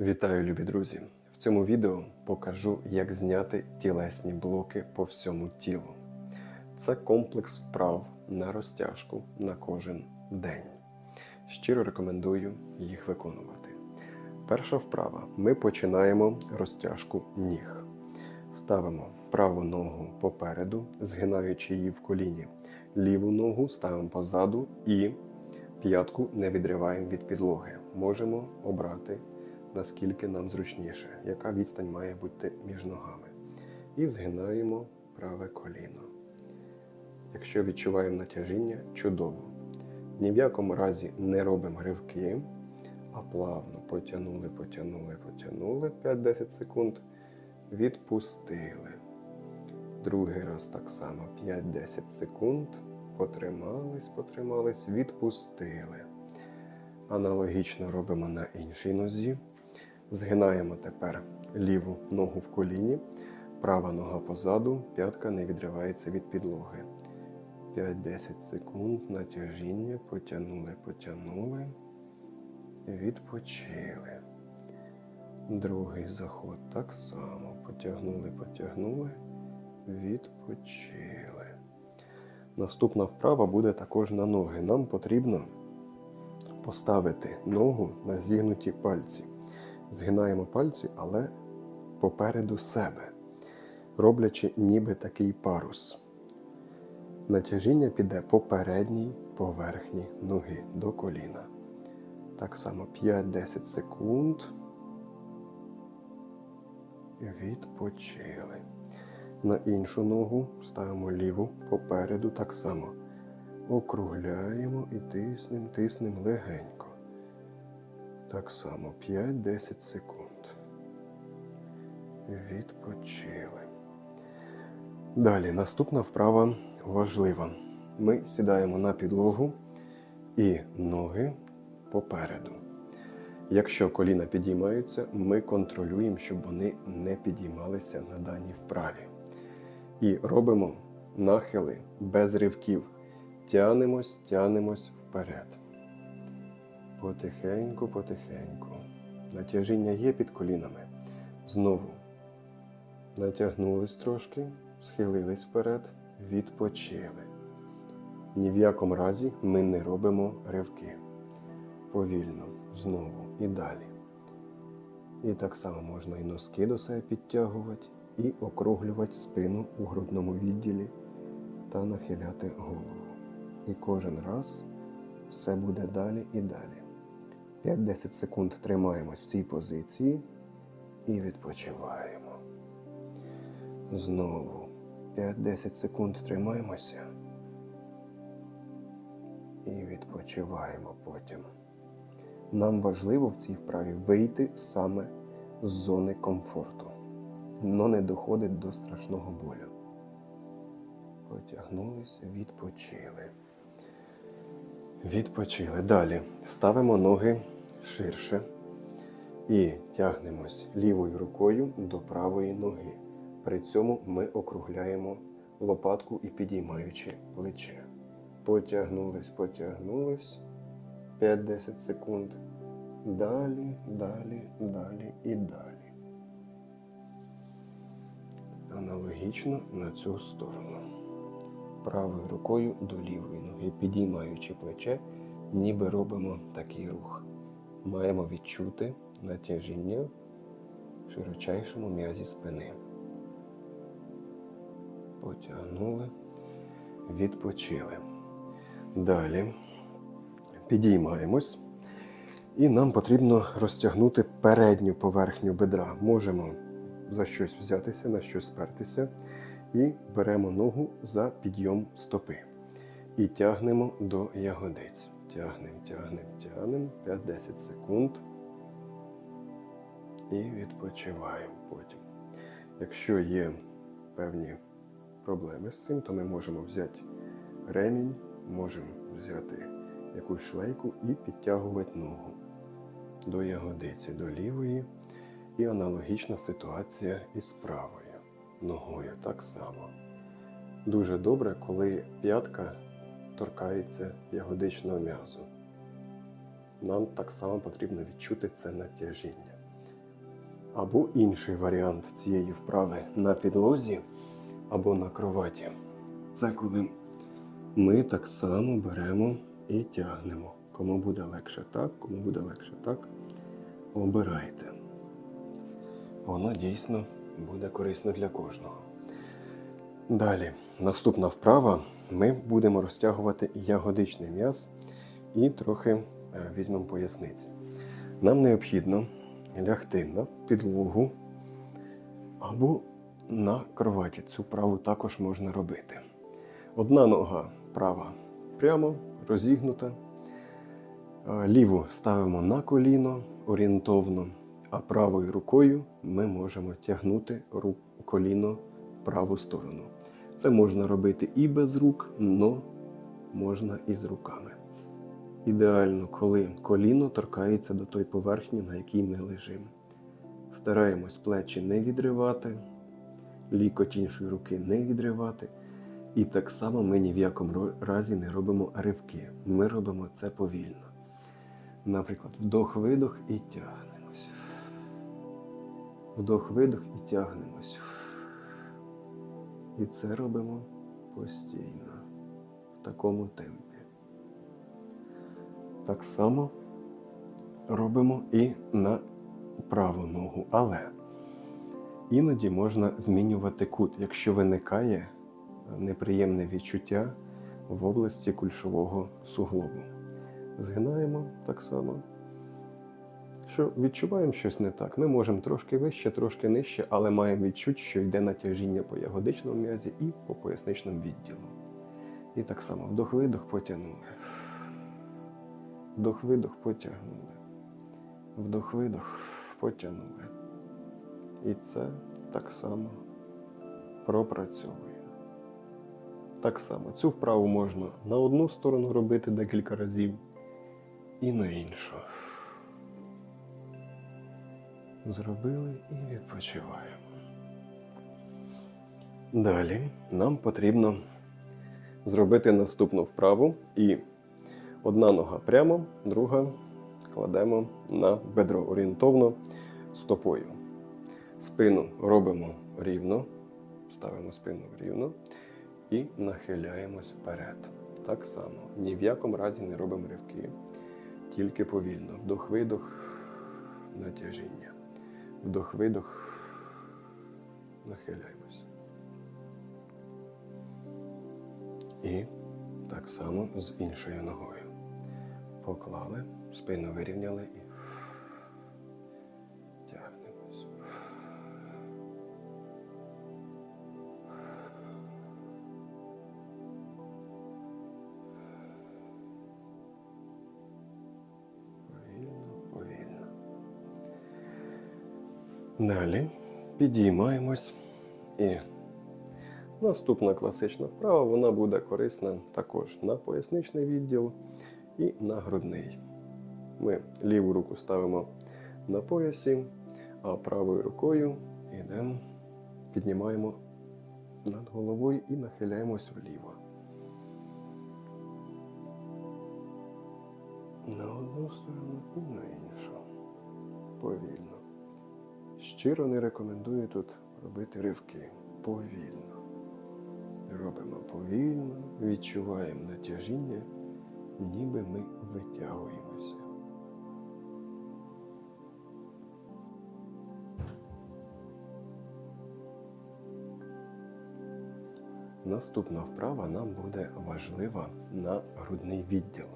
Вітаю, любі друзі! В цьому відео покажу, як зняти тілесні блоки по всьому тілу. Це комплекс вправ на розтяжку на кожен день. Щиро рекомендую їх виконувати. Перша вправа. Ми починаємо розтяжку ніг. Ставимо праву ногу попереду, згинаючи її в коліні. Ліву ногу ставимо позаду і п'ятку не відриваємо від підлоги. Можемо обрати наскільки нам зручніше, яка відстань має бути між ногами. І згинаємо праве коліно. Якщо відчуваємо натяжіння, чудово. Ні в якому разі не робимо ривки, а плавно потягнули, потягнули, потягнули 5-10 секунд, відпустили. Другий раз так само 5-10 секунд. Потримались, потримались, відпустили. Аналогічно робимо на іншій нозі. Згинаємо тепер ліву ногу в коліні, права нога позаду, п'ятка не відривається від підлоги. 5-10 секунд натяжіння, потягнули, потягнули, відпочили. Другий заход так само. Потягнули, потягнули, відпочили. Наступна вправа буде також на ноги. Нам потрібно поставити ногу на зігнуті пальці. Згинаємо пальці, але попереду себе, роблячи ніби такий парус. Натяжіння піде по передній поверхні ноги до коліна. Так само 5-10 секунд. Відпочили. На іншу ногу ставимо ліву попереду так само. Округляємо і тиснемо, тиснемо легенько. Так само 5-10 секунд. Відпочили. Далі наступна вправа важлива. Ми сідаємо на підлогу і ноги попереду. Якщо коліна підіймаються, ми контролюємо, щоб вони не підіймалися на даній вправі. І робимо нахили без ривків. Тянемось, тянемось вперед. Потихеньку, потихеньку. Натяжіння є під колінами. Знову натягнулись трошки, схилились вперед, відпочили. Ні в якому разі ми не робимо ривки. Повільно, знову і далі. І так само можна і носки до себе підтягувати, і округлювати спину у грудному відділі та нахиляти голову. І кожен раз все буде далі і далі. 5-10 секунд тримаємось в цій позиції і відпочиваємо. Знову 5-10 секунд тримаємося і відпочиваємо потім. Нам важливо в цій вправі вийти саме з зони комфорту, но не доходить до страшного болю. Потягнулись, відпочили. Відпочили. Далі ставимо ноги ширше і тягнемось лівою рукою до правої ноги. При цьому ми округляємо лопатку і підіймаючи плече. Потягнулись, потягнулись. 5-10 секунд. Далі, далі, далі і далі. Аналогічно на цю сторону правою рукою до лівої ноги, підіймаючи плече, ніби робимо такий рух. Маємо відчути натяжіння в широчайшому м'язі спини. Потягнули, відпочили. Далі підіймаємось. І нам потрібно розтягнути передню поверхню бедра. Можемо за щось взятися, на щось спертися і беремо ногу за підйом стопи. І тягнемо до ягодиць. Тягнемо, тягнемо, тягнемо 5-10 секунд. І відпочиваємо потім. Якщо є певні проблеми з цим, то ми можемо взяти ремінь, можемо взяти якусь шлейку і підтягувати ногу до ягодиці, до лівої. І аналогічна ситуація із правою ногою так само. Дуже добре, коли п'ятка торкається ягодичного м'язу. Нам так само потрібно відчути це натяжіння. Або інший варіант цієї вправи на підлозі або на кроваті. Це коли ми так само беремо і тягнемо. Кому буде легше так, кому буде легше так. Обирайте. Воно дійсно буде корисно для кожного. Далі, наступна вправа. Ми будемо розтягувати ягодичний м'яз і трохи е, візьмемо поясниці. Нам необхідно лягти на підлогу або на кроваті. Цю вправу також можна робити. Одна нога права прямо розігнута. Е, Ліву ставимо на коліно орієнтовно, а правою рукою ми можемо тягнути коліно в праву сторону. Це можна робити і без рук, але можна і з руками. Ідеально, коли коліно торкається до той поверхні, на якій ми лежимо. Стараємось плечі не відривати, лікоть іншої руки не відривати. І так само ми ні в якому разі не робимо ривки. Ми робимо це повільно. Наприклад, вдох-видох і тягнемось. Вдох-видох і тягнемось. І це робимо постійно, в такому темпі. Так само робимо і на праву ногу, але іноді можна змінювати кут, якщо виникає неприємне відчуття в області кульшового суглобу. Згинаємо так само. Що відчуваємо щось не так. Ми можемо трошки вище, трошки нижче, але маємо відчути, що йде натяжіння по ягодичному м'язі і по поясничному відділу. І так само вдох-видох потягнули. Вдох-видох потягнули. Вдох-видох потягнули. І це так само пропрацьовує. Так само цю вправу можна на одну сторону робити декілька разів і на іншу. Зробили і відпочиваємо. Далі нам потрібно зробити наступну вправу і одна нога прямо, друга кладемо на бедро орієнтовно стопою. Спину робимо рівно, ставимо спину рівно і нахиляємось вперед. Так само. Ні в якому разі не робимо ривки, тільки повільно. Вдох-видох, натяжіння. Вдох-видох, нахиляємось. І так само з іншою ногою. Поклали, спину вирівняли і Далі підіймаємось і наступна класична вправа, вона буде корисна також на поясничний відділ і на грудний. Ми ліву руку ставимо на поясі, а правою рукою йдемо, піднімаємо над головою і нахиляємось вліво. На одну сторону і на іншу. Повільно. Щиро не рекомендую тут робити ривки. Повільно. Робимо повільно, відчуваємо натяжіння, ніби ми витягуємося. Наступна вправа нам буде важлива на грудний відділ.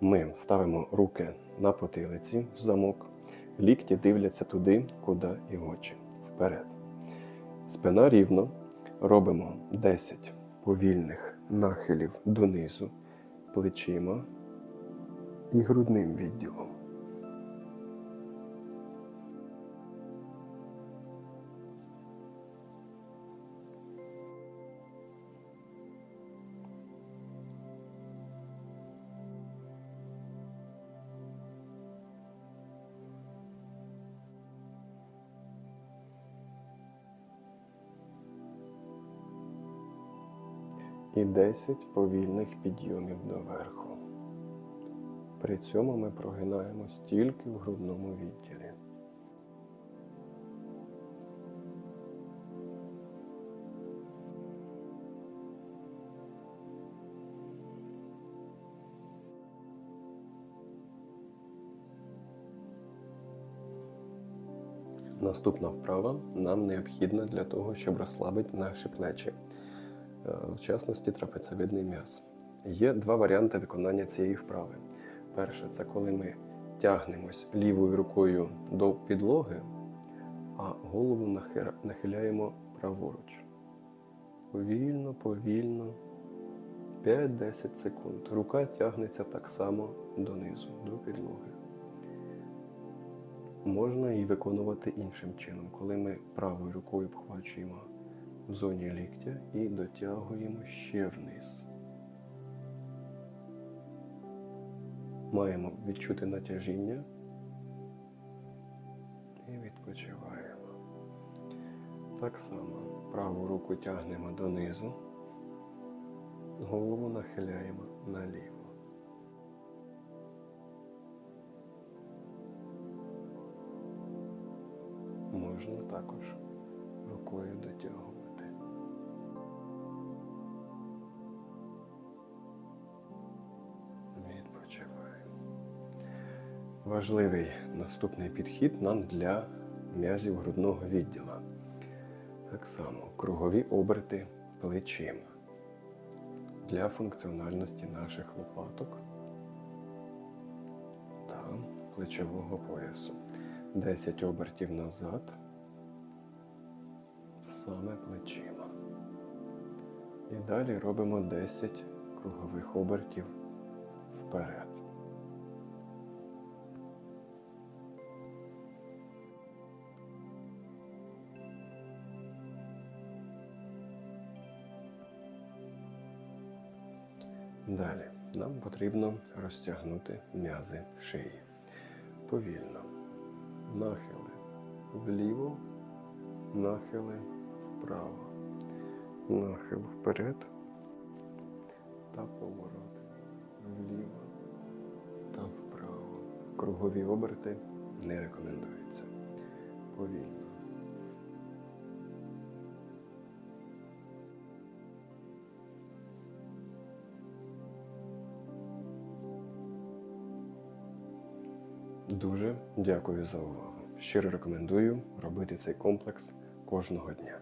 Ми ставимо руки на потилиці в замок, лікті дивляться туди, куди і очі. Вперед. Спина рівно. Робимо 10 повільних нахилів донизу плечима і грудним відділом. і 10 повільних підйомів доверху. При цьому ми прогинаємось тільки в грудному відділі. Наступна вправа нам необхідна для того, щоб розслабити наші плечі в частності трапецевидний м'яз. Є два варіанти виконання цієї вправи. Перше це коли ми тягнемось лівою рукою до підлоги, а голову нахиляємо праворуч. Повільно, повільно. 5-10 секунд. Рука тягнеться так само донизу, до підлоги. Можна її виконувати іншим чином, коли ми правою рукою обхвачуємо в зоні ліктя і дотягуємо ще вниз. Маємо відчути натяжіння і відпочиваємо. Так само праву руку тягнемо донизу, голову нахиляємо наліво. Можна також рукою дотягувати. Важливий наступний підхід нам для м'язів грудного відділа. Так само кругові оберти плечима для функціональності наших лопаток та плечового поясу. 10 обертів назад, саме плечима. І далі робимо 10 кругових обертів вперед. Далі нам потрібно розтягнути м'язи шиї. Повільно. Нахили вліво, нахили вправо, нахил вперед та поворот вліво та вправо. Кругові оберти не рекомендуються. Повільно. Дуже дякую за увагу. Щиро рекомендую робити цей комплекс кожного дня.